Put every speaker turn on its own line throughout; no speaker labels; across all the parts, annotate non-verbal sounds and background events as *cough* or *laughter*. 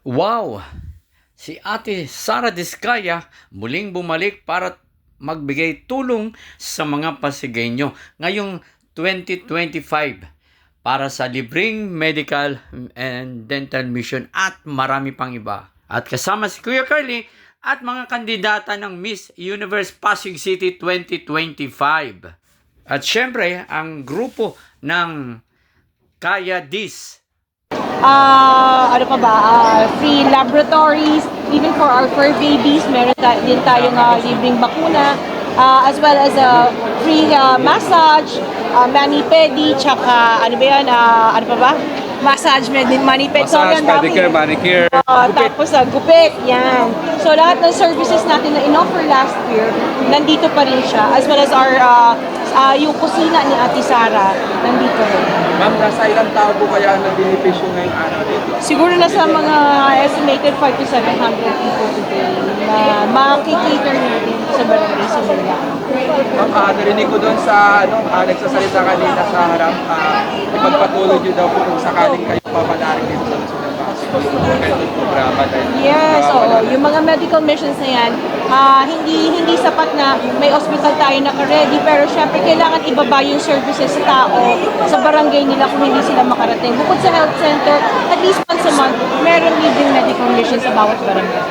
Wow! Si Ate Sara Diskaya muling bumalik para magbigay tulong sa mga Pasigueño ngayong 2025 para sa libreng medical and dental mission at marami pang iba. At kasama si Kuya Curly at mga kandidata ng Miss Universe Pasig City 2025. At syempre, ang grupo ng Kaya Dis
Ah, ano pa ba? Ah, free laboratories, even for our fur babies, meron ta- din tayong ah, libreng bakuna, ah, as well as a free ah, massage, uh, mani-pedi, tsaka ano ba yan, ah, ano pa ba? Massage, mani- mani-pedi. Sorry,
Massage,
dami.
pedicure, manicure,
Ah,
gupit.
tapos sa gupit, yan. So lahat ng services natin na in-offer last year, nandito pa rin siya. As well as our, ah, ah, yung kusina ni Ate Sara, nandito rin.
Ma'am, nasa ilang tao po kaya ang benepisyo ngayong araw dito?
Siguro nasa mga estimated 5 to 700 people today na makikikater natin sa barangay sa Manila.
Ma'am, ah, narinig ko doon sa, ano, ah, nagsasalita kanina sa harap, ah, ipagpatuloy nyo daw po kung sakaling kayo papalarin dito sa National Bank. Ganitong programa dahil
Yes, oo.
nawawala.
Yung mga medical missions na yan, ah, hindi hindi sapat na may hospital tayo naka-ready, pero syempre kailangan ibaba yung services sa tao sa barangay nila kung hindi sila makarating. Bukod sa health center, at least once a month, meron leading medical mission sa bawat barangay.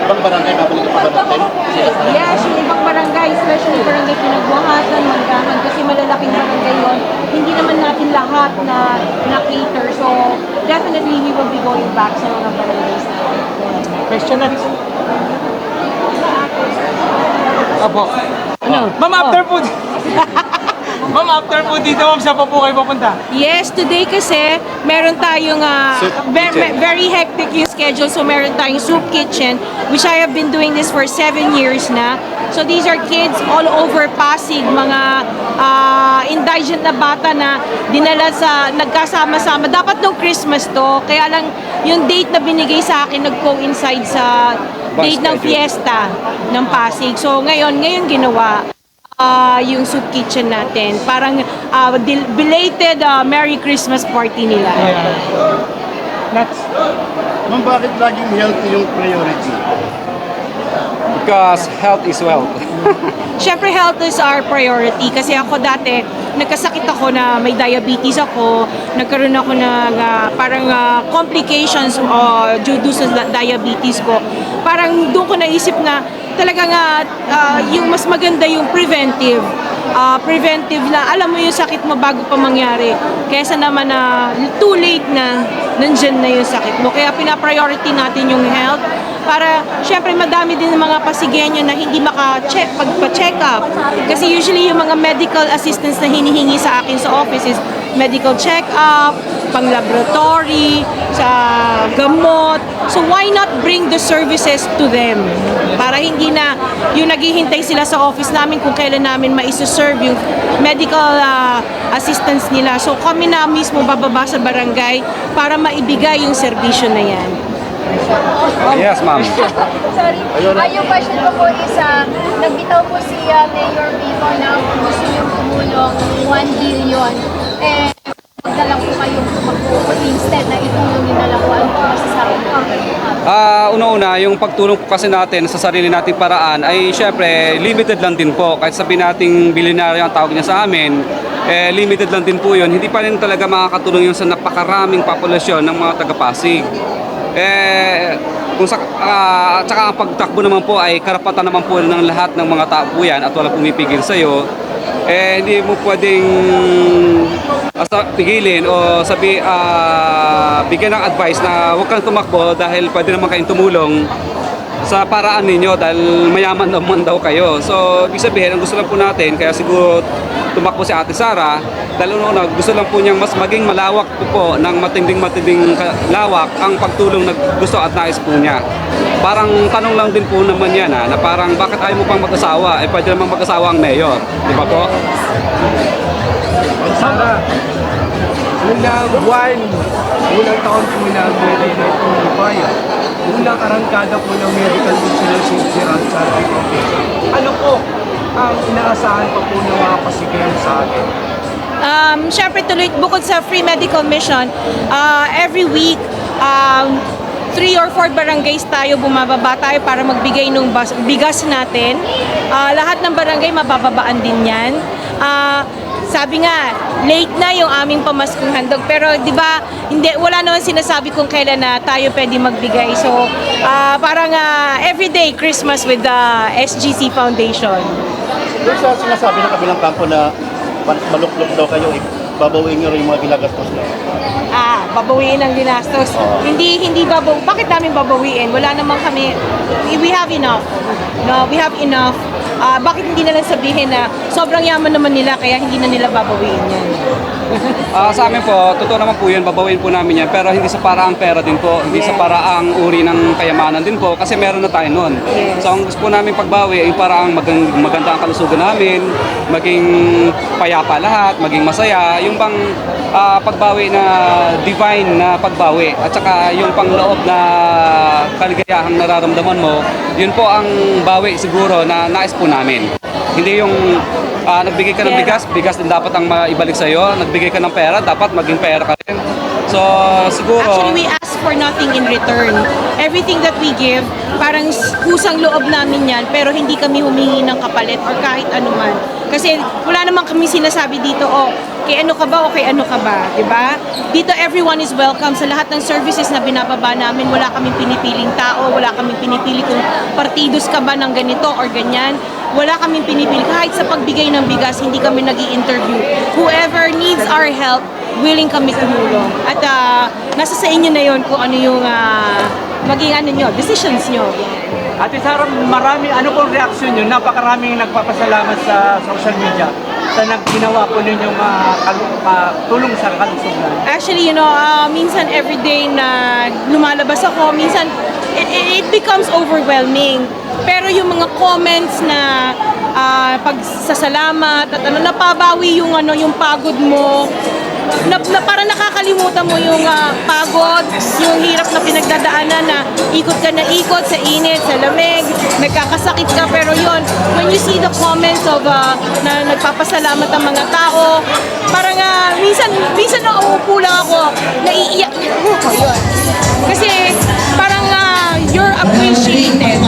Ibang barangay babalik pa ba natin?
Yes, yung ibang barangay, especially barangay Pinagbuhatan, Manggahan, kasi malalaking barangay yun. Hindi naman natin lahat na na-cater. So, definitely we will be going back sa mga barangays na.
Question na. Apo.
Ano?
Ma'am, after po *laughs* Ma'am, after po dito, ma'am, saan pa po kayo papunta?
Yes, today kasi meron tayong ah,
Soup
ve-
kitchen.
ve- very hectic yung schedule. So meron tayong soup kitchen, which I have been doing this for seven years na. So these are kids all over Pasig, mga ah, indigent na bata na dinala sa, nagkasama-sama. Dapat nung Christmas to, kaya lang yung date na binigay sa akin nag-coincide sa date ng fiesta ng Pasig. So ngayon, ngayon ginawa ah, yung soup kitchen natin. Parang dil- belated ah, Merry Christmas party nila.
Next.
Ma'am, bakit laging healthy yung priority?
Because health is wealth. *laughs*
Siyempre, health is our priority kasi ako dati, nagkasakit ako na may diabetes ako, nagkaroon ako ng ah, parang ah, complications uh, due to sa diabetes ko. Parang doon ko naisip na talaga nga ah, yung mas maganda yung preventive. Ah, preventive na alam mo yung sakit mo bago pa mangyari. Kaysa naman na too late na nandyan na yung sakit mo. Kaya pina-priority natin yung health para syempre madami din mga pasigenyo na hindi maka-check pagpa-check up kasi usually yung mga medical assistance na hinihingi sa akin sa office is medical check up pang laboratory sa gamot so why not bring the services to them para hindi na yung naghihintay sila sa office namin kung kailan namin maisoserve yung medical ah, assistance nila so kami na mismo bababa sa barangay para maibigay yung serbisyo na yan
Yes, ma'am.
Sorry. Ah, yung question ko po is, ah, nagbitaw po si ah, Mayor Vico na gusto niyong tumulong 1 billion. Eh, huwag na lang po kayong tumakbo instead na itulong niyo na lang po. Po masasabi niyo?
Ah, una-una, yung pagtulong po kasi natin sa sarili nating paraan ay syempre limited lang din po. Kahit sabihin nating bilyonaryo ang tawag niya sa amin, eh, limited lang din po yun. Hindi pa rin talaga makakatulong yun sa napakaraming populasyon ng mga taga-Pasig. Eh, kung sa, ah, at saka ang pagtakbo naman po ay karapatan naman po ng lahat ng mga tao po yan at walang pumipigil sa'yo. Eh, hindi mo pwedeng asa pigilin o sabi ah, bigyan ng advice na huwag kang tumakbo dahil pwede naman kayong tumulong sa paraan ninyo dahil mayaman *laughs* naman daw kayo. So, ibig sabihin, ang gusto lang po natin, kaya siguro tumakbo si Ate Sara, dahil una, gusto lang po niyang mas maging malawak po po ng matinding-matinding lawak ang pagtulong na gusto at nais po niya. Parang tanong lang din po naman yan ha, na parang bakit ayaw mo pang mag-asawa? Eh pwede namang mag-asawa ang mayor. Di ba po?
Sara, unang buwan, unang taon po na meron na itong bayan. Unang arangkada po ng medical mission si Sardi. Ano po ang inaasahan pa po ng mga pasigayan sa atin?
Um, Siyempre, tuloy, bukod sa free medical mission, uh, every week, um, three or four barangays tayo, bumababa tayo para magbigay ng bigas natin. Ah, lahat ng barangay mabababaan din yan. Ah, sabi nga, late na yung aming pamaskong handog. Pero di ba, hindi, wala naman sinasabi kung kailan na tayo pwede magbigay. So, ah, parang ah, everyday Christmas with the SGC Foundation.
Doon sa sinasabi ng kabilang kampo na mal- maluklok daw kayo, eh, babawiin nyo rin yung mga ginagastos nyo.
Ah, babawiin ang ginastos. Hindi hindi babaw. Bakit namin babawiin? Wala naman kami we, we have enough. No, we have enough. Ah, bakit hindi na lang sabihin na sobrang yaman naman nila kaya hindi na nila babawiin yan? *laughs*
Ah, sa amin po, totoo naman po yun, babawin po namin yan. Pero hindi sa paraang pera din po, hindi sa
Yes.
paraang uri ng kayamanan din po, kasi meron na tayo noon.
Yes.
So ang gusto po namin pagbawi ay paraang magang, maganda ang kalusugan namin, maging payapa lahat, maging masaya, yung bang ah, pagbawi na divine na pagbawi, at saka yung pangloob na kaligayahang nararamdaman mo, yun po ang bawi siguro na nais po namin. Hindi yung ah, nagbigay ka ng bigas, bigas din dapat ang maibalik sa'yo. Nagbigay ka ng pera, dapat maging pera ka rin. So, siguro...
Actually, we ask for nothing in return. Everything that we give, parang kusang loob namin yan, pero hindi kami humingi ng kapalit or kahit ano man. Kasi wala naman kami sinasabi dito, oh, kay ano ka ba o kay ano ka ba, di ba? Dito everyone is welcome sa lahat ng services na binababa namin. Wala kaming pinipiling tao, wala kaming pinipili kung partidos ka ba ng ganito or ganyan. Wala kaming pinipili. Kahit sa pagbigay ng bigas, hindi kami nag interview Whoever needs our help, willing kami tumulong. At ah, nasa sa inyo na yon kung ano yung ah, maging ano nyo, decisions nyo.
Ate Sara, marami, ano pong reaction nyo? Napakaraming nagpapasalamat sa social media sa nagginawa po ninyong uh, ah, tulong sa kalusugan.
Actually, you know, ah, minsan everyday na lumalabas ako, minsan it, it, it becomes overwhelming. Pero yung mga comments na ah, pagsasalamat at ano, napabawi yung ano, yung pagod mo. Na, na parang nakakalimutan mo yung ah, pagod, yung hirap na pinagdadaanan na ikot ka na ikot sa init, sa lamig, nagkakasakit ka. Pero yon when you see the comments of ah, na nagpapasalamat ang mga tao, parang ah, minsan, minsan nauupo lang ako, naiiyak yun. Kasi parang ah, you're appreciated.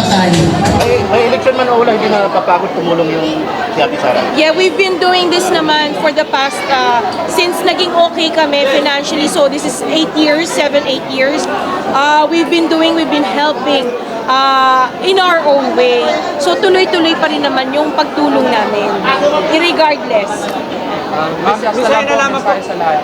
May, may election man o wala, hindi na napapagod tumulong yung si Ate Sara.
Yeah, we've been doing this naman for the past, uh, since naging okay kami financially, so this is 8 years, 7, 8 years. Uh, we've been doing, we've been helping uh, in our own way. So tuloy-tuloy pa rin naman yung pagtulong namin, irregardless.
Message
Gusto
na
lamang
po, sa lahat.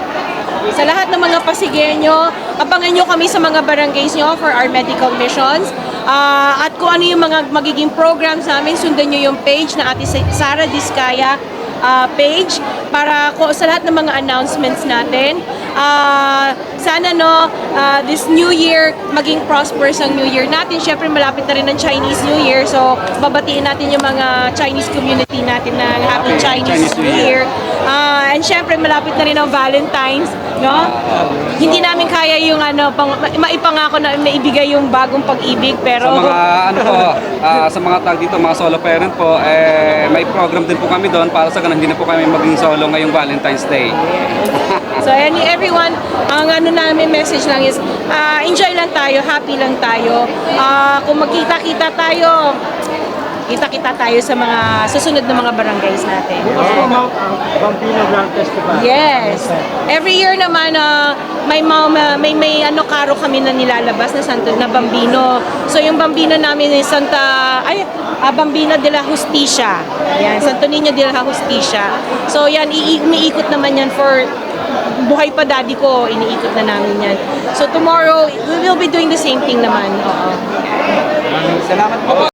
Sa lahat ng mga pasigenyo, abangan nyo kami sa mga barangays nyo for our medical missions. Ah, at kung ano yung mga magiging programs namin, sundan nyo yung page na Ate Sara Diskaya ah, page para ko sa lahat ng mga announcements natin. Ah, sana no, ah, this new year, maging prosperous ang new year natin. Siyempre, malapit na rin ang Chinese New Year. So, babatiin natin yung mga Chinese community natin na Happy Chinese,
Chinese New
New Year. Ah, and syempre malapit na rin ang Valentine's, no? Hindi namin kaya yung ano, pang, ma- maipangako na maibigay yung bagong pag-ibig, pero
Sa mga *laughs* ano po, ah, sa mga tag dito, mga solo parent po, eh, may program din po kami doon para sa ganun hindi na po kami maging solo ngayong Valentine's Day. *laughs*
So any everyone, ang ano namin message lang is ah, enjoy lang tayo, happy lang tayo. Ah, kung magkita-kita tayo, kita-kita tayo sa mga susunod na mga barangays natin.
Bukas po Mount Bambino Grand Festival.
Yes. Every year naman uh, may mga may may ano karo kami na nilalabas na Santo na Bambino. So yung Bambino namin is Santa ay ah, Bambino de la Justicia. Yan, Santo Niño de la Justicia. So yan ii- umiikot naman yan for buhay pa daddy ko, iniikot na namin yan. So tomorrow, we will be doing the same thing naman. Oo.
Salamat po.